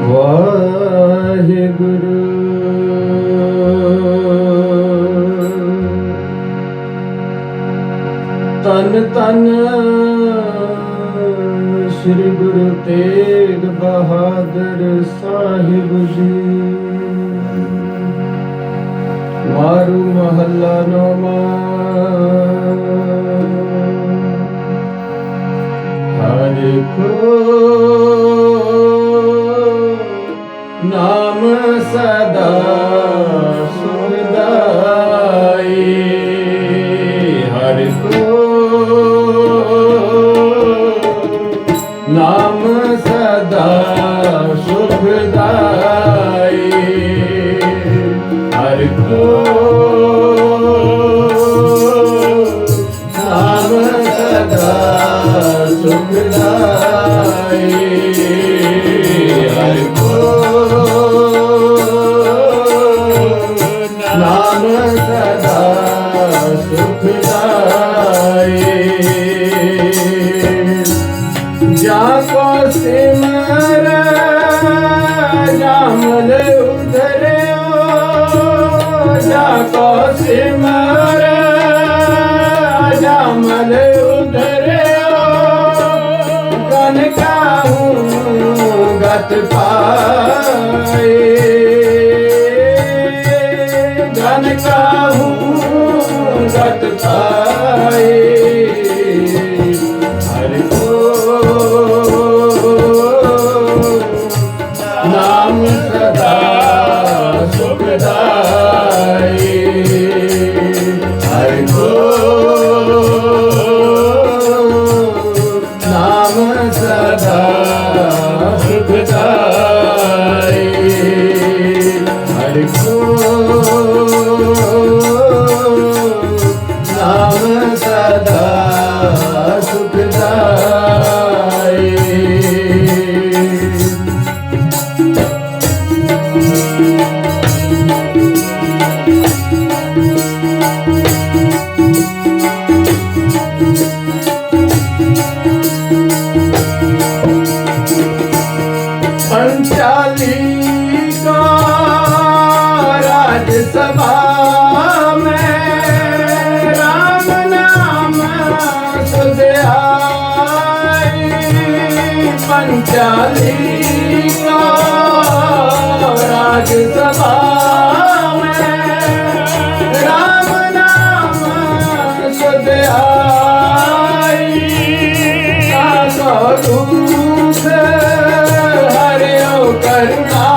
ਵਾਹਿਗੁਰੂ। ਤਨ ਤਨ ਸ੍ਰੀ ਗੁਰੂ ਤੇਗ ਬਹਾਦਰ ਸਾਹਿਬ ਜੀ। ਮਾਰੂ ਮਹੱਲਾ ਨੋਮਾ ਹਰੇ ਕੋ ਸਦਾ ਸੁਣਦਾਈ। ਹਰਿ ਕੋ ਨਾਮ ਸਦਾ ਸੁਖਦਾਈ। ਹਰਿ ਕੋ Fatih ਰਾਜ ਸਭਾ ਮੈਂ ਰਾਮ ਨਾਮ ਸੁਧ ਆਈ ਸਾਥ ਦੂਤ ਹਰਿਓ ਕਰਨਾ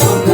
సుఖ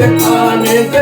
অনেক